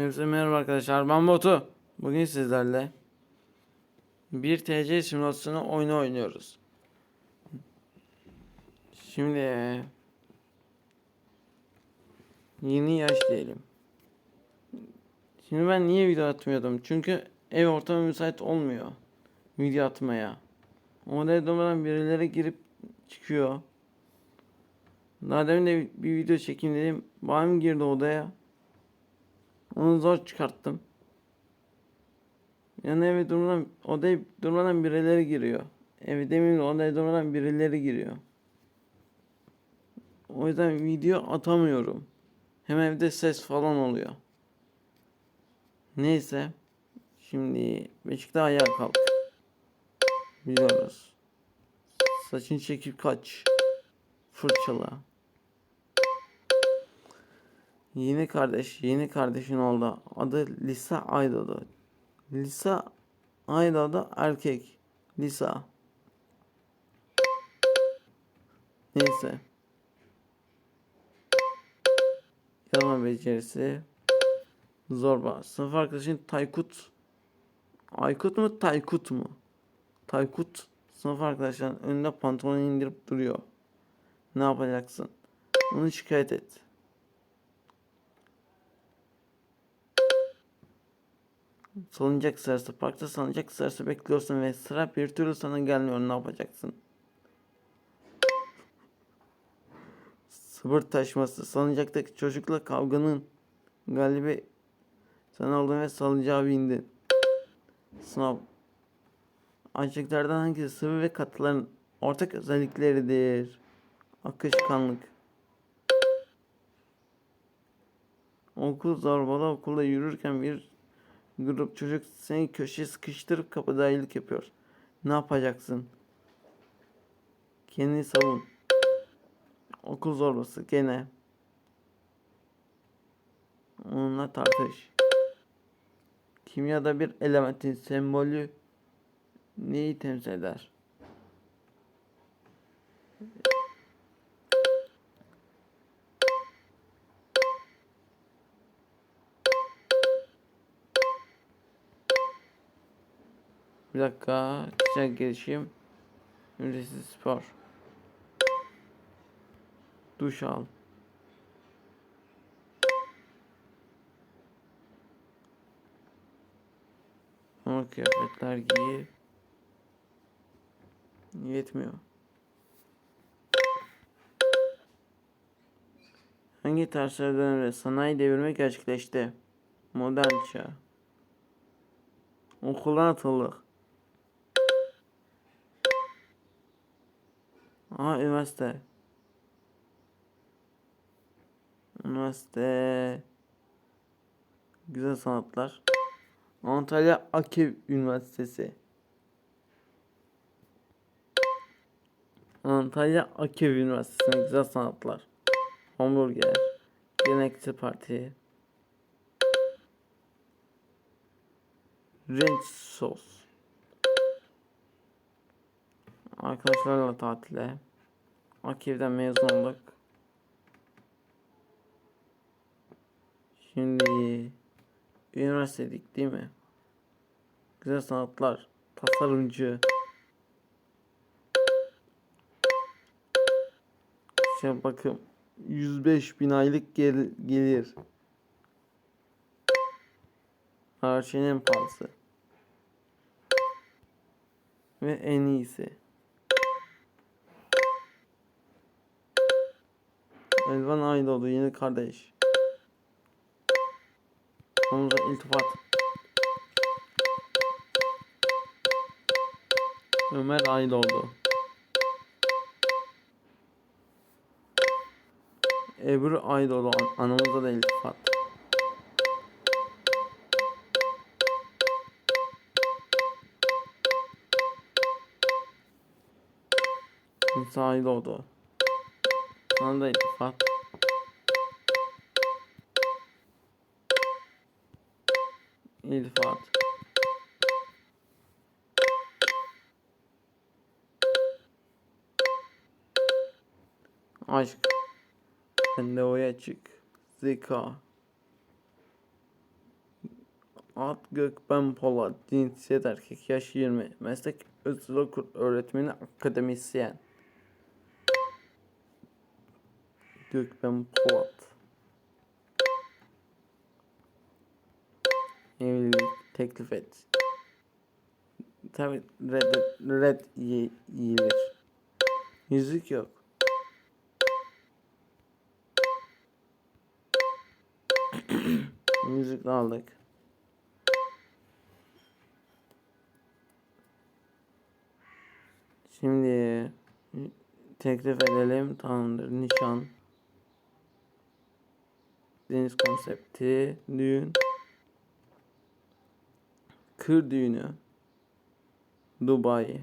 Hepsi merhaba arkadaşlar. Ben Botu. Bugün sizlerle bir TC simülasyonu oyunu oynuyoruz. Şimdi yeni yaş diyelim. Şimdi ben niye video atmıyordum? Çünkü ev ortamı müsait olmuyor video atmaya. Odaya durmadan birileri girip çıkıyor. Daha demin de bir video çekeyim dedim. Babam girdi odaya. Onu zor çıkarttım. Yani eve durmadan odaya durmadan birileri giriyor. Eve demeyeyim de odaya durmadan birileri giriyor. O yüzden video atamıyorum. Hem evde ses falan oluyor. Neyse. Şimdi Beşiktaş ayağa kalk. Biliyoruz. Saçını çekip kaç. Fırçala. Yeni kardeş, yeni kardeşin oldu. Adı Lisa Aydoğdu. Lisa Aydoğdu erkek. Lisa. Neyse. Yazma becerisi. Zorba. Sınıf arkadaşın Taykut. Aykut mu Taykut mu? Taykut sınıf arkadaşların önünde pantolonu indirip duruyor. Ne yapacaksın? Onu şikayet et. Salıncak sırası parkta salıncak sırası bekliyorsun ve sıra bir türlü sana gelmiyor ne yapacaksın? Sıvır taşması salıncaktaki çocukla kavganın galibi sen oldun ve salıncağa bindin. Sınav Açıklardan hangisi sıvı ve katıların ortak özellikleridir? Akışkanlık. Okul zorbalı okulda yürürken bir grup çocuk seni köşeye sıkıştırıp kapıda iyilik yapıyor. Ne yapacaksın? Kendini savun. Okul zorbası gene. Onunla tartış. Kimyada bir elementin sembolü neyi temsil eder? Bir dakika. Kişisel gelişim. Ücretsiz spor. Duş al. Ama kıyafetler giy. Yetmiyor. Hangi tersler dönemde sanayi devrimi gerçekleşti? Modern çağ. Okuldan atıldık. Aha üniversite. Üniversite. Güzel sanatlar. Antalya Akev Üniversitesi. Antalya Akev Üniversitesi'ne güzel sanatlar. Hamburger. Gelenekçi Parti. Renk sos. Arkadaşlarla tatile. Akev'den mezun olduk. Şimdi üniversitedik değil mi? Güzel sanatlar. Tasarımcı. Şey bakın 105 bin aylık gel gelir. Her şeyin en pahalısı. Ve en iyisi. Elvan Aydoğdu yeni kardeş. Omuza iltifat. Ömer Aydoğdu. Ebru Aydoğdu an anamıza da iltifat. Musa Aydoğdu. Sana da iltifat. İltifat. Aşk. Ben de oya çık. Zeka. Ad Gökben Polat, cinsiyet erkek, yaş 20, meslek okul öğretmeni, akademisyen. Gökben Polat. Evlilik teklif et. Tabi red, red yiyilir. Yüzük yok. Müzik aldık. Şimdi teklif edelim. Tamamdır. Nişan. Deniz konsepti. Düğün. Kır düğünü. Dubai.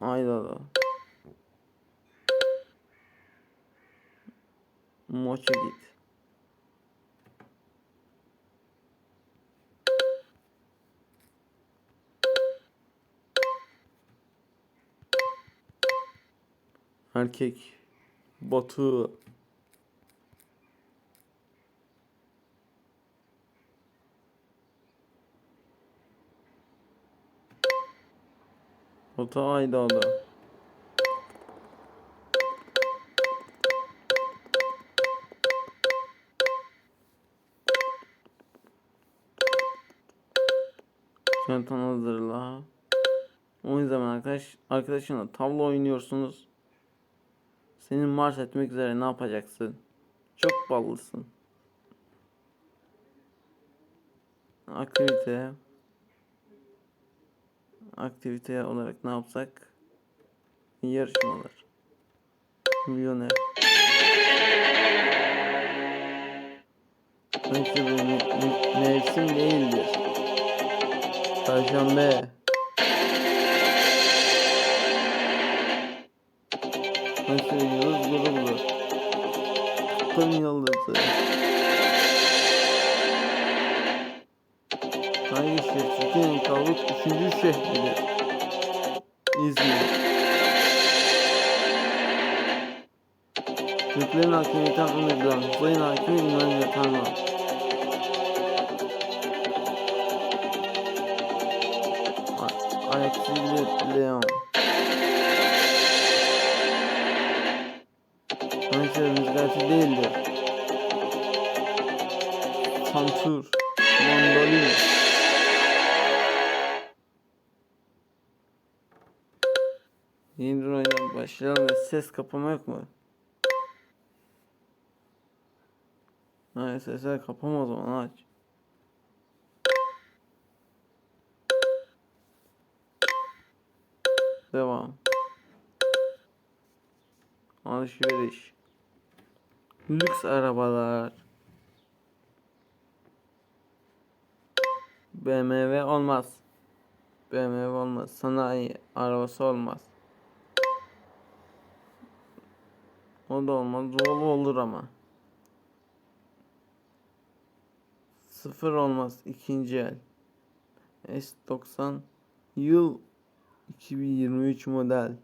Aydalı. Moça git. Erkek Batu Batu Aydalı Çantan hazırla. O yüzden arkadaş arkadaşınla tavla oynuyorsunuz. Senin Mars etmek üzere ne yapacaksın? Çok ballısın. Aktivite. Aktivite olarak ne yapsak? Yarışmalar. Milyoner. Neyse bu me- me- mevsim değildir. Perşembe. Nasıl yıldız grubu? Tutun yıldızı. Hangi şehir? Türkiye'nin kaldık üçüncü şehridir. İzmir. Türklerin hakimiyeti anlayacağım. Sayın hakim İnan Yatanma. Ayaksızlı Leon. Rüzgarcı değildir? Santur. Mandolin. Yeni oyuna başlayalım ve ses kapama yok mu? Hayır sesler kapama o zaman aç. Devam. Alışveriş. Lüks arabalar. BMW olmaz. BMW olmaz. Sanayi arabası olmaz. O da olmaz. Volvo olur ama. Sıfır olmaz. ikinci el. S90 yıl 2023 model.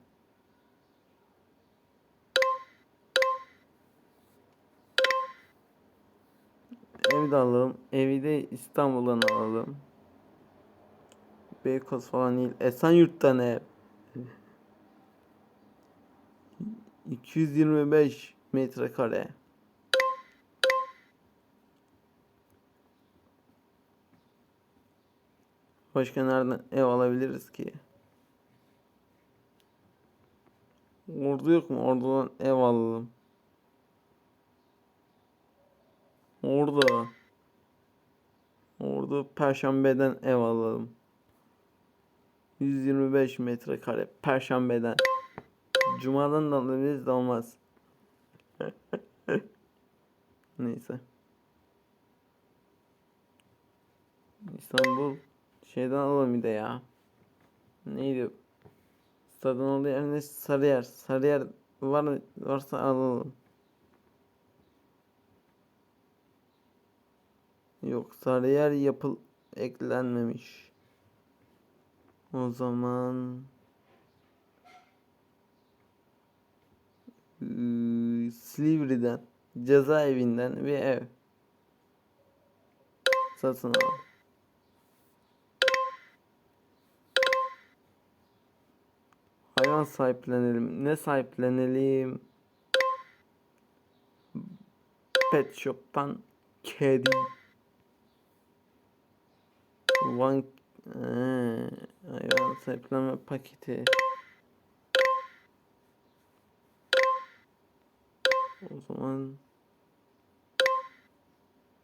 Ev de alalım. Evi de İstanbul'dan alalım. Beykoz falan değil. Esenyurt'tan ev. 225 metrekare. Başka nereden ev alabiliriz ki? Ordu yok mu? Ordudan ev alalım. Ordu. Ordu Perşembe'den ev alalım. 125 metrekare Perşembe'den. Cuma'dan da alabiliriz de olmaz. Neyse. İstanbul şeyden alalım bir de ya. Neydi? Stadın olduğu yer ne? Sarıyer. Sarıyer var? Varsa alalım. Yok Sarıyer yapıl eklenmemiş. O zaman Silivri'den cezaevinden bir ev satın al. Hayvan sahiplenelim. Ne sahiplenelim? Pet Shop'tan kedi. Van Ee, hayvan sahiplenme paketi. O zaman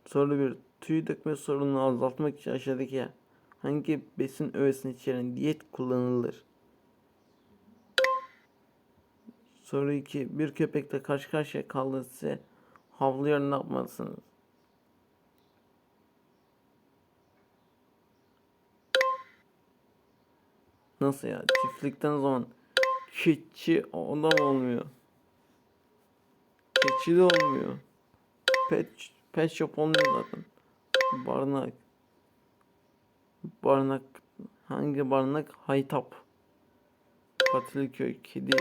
soru bir tüy dökme sorununu azaltmak için aşağıdaki hangi besin öğesini içeren diyet kullanılır? Soru 2. Bir köpekle karşı karşıya kaldı size havlıyor ne yapmalısınız? Nasıl ya? Çiftlikten zaman keçi o da mı olmuyor? Keçi de olmuyor. Pet, pet shop olmuyor zaten. Barınak. Barınak. Hangi barınak? Haytap. Patiliköy. Kedi.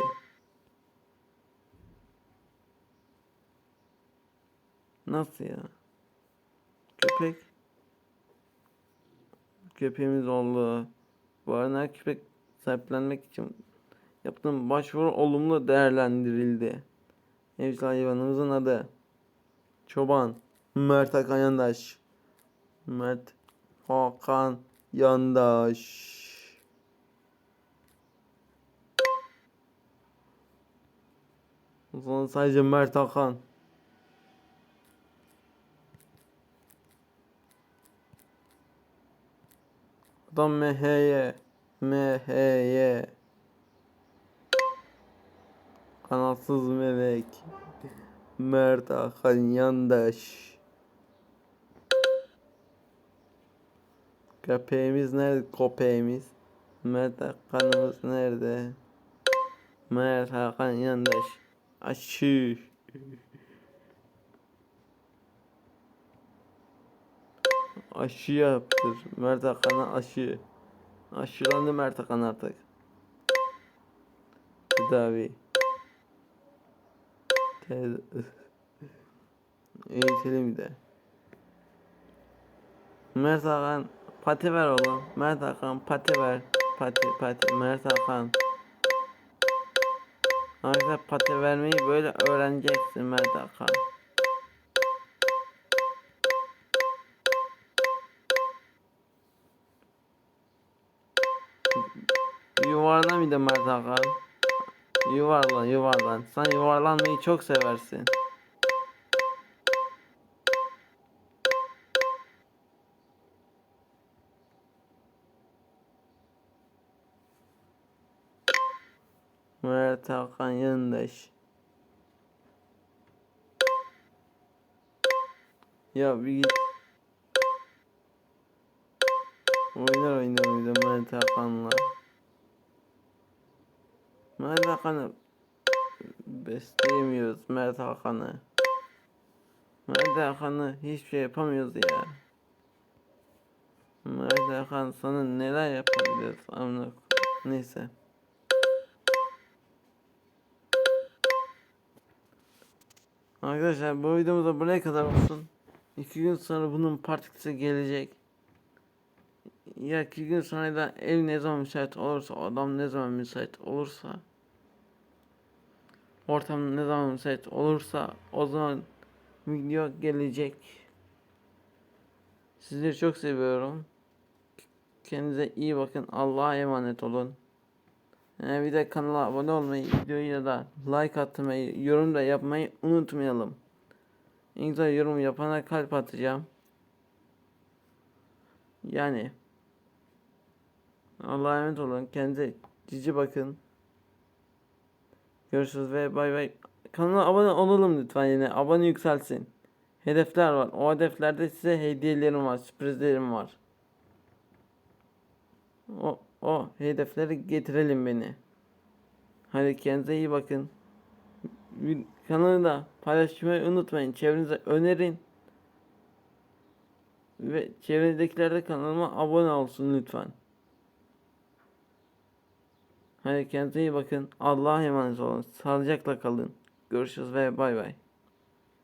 Nasıl ya? Köpek. Köpeğimiz oldu. Barınak köpek sahiplenmek için yaptığım başvuru olumlu değerlendirildi. Evcil hayvanımızın adı Çoban Mert Hakan Yandaş. Mert Hakan Yandaş. O zaman sadece Mert Hakan. Adam MHY MHY Kanatsız melek. Mert Hakan Yandaş. Köpeğimiz nerede? Köpeğimiz. Mert Hakan'ımız nerede? Mert Hakan Yandaş. Aşı. Aşı yaptır. Mert Hakan'a aşı Aşılandı Mert Hakan artık Tedavi Te- Eğitelim de. Mert Hakan pati ver oğlum. Mert Hakan pati ver. Pati pati Mert Hakan. Arkadaşlar pati vermeyi böyle öğreneceksin Mert Hakan. Yuvarlan bir de Mert Hakan. Yuvarlan yuvarlan. Sen yuvarlanmayı çok seversin. Mert Hakan Yandaş. Ya bir git. Oynar oynar oynar Mert Hakan'la. Mert Hakan'ı besleyemiyoruz Mert Hakan'ı. Mert Hakan'ı hiçbir şey yapamıyoruz ya. Mert Hakan sana neler yapabiliriz amına. Neyse. Arkadaşlar bu videomuz da buraya kadar olsun. İki gün sonra bunun part 2'si gelecek. Ya iki gün sonra da ev ne zaman müsait olursa, adam ne zaman müsait olursa, ortam ne zaman müsait olursa o zaman video gelecek. Sizleri çok seviyorum. Kendinize iyi bakın. Allah'a emanet olun. Ee, bir de kanala abone olmayı, videoyu da like atmayı, yorum da yapmayı unutmayalım. En güzel yorum yapana kalp atacağım. Yani Allah'a emanet olun. Kendinize cici bakın. Görüşürüz ve bay bay. Kanala abone olalım lütfen yine. Abone yükselsin. Hedefler var. O hedeflerde size hediyelerim var, sürprizlerim var. O, o hedefleri getirelim beni. Hadi kendinize iyi bakın. Kanalı da paylaşmayı unutmayın. Çevrenize önerin. Ve çevrenizdekiler de kanalıma abone olsun lütfen. Hadi kendinize iyi bakın. Allah'a emanet olun. Sağlıcakla kalın. Görüşürüz ve bay bay.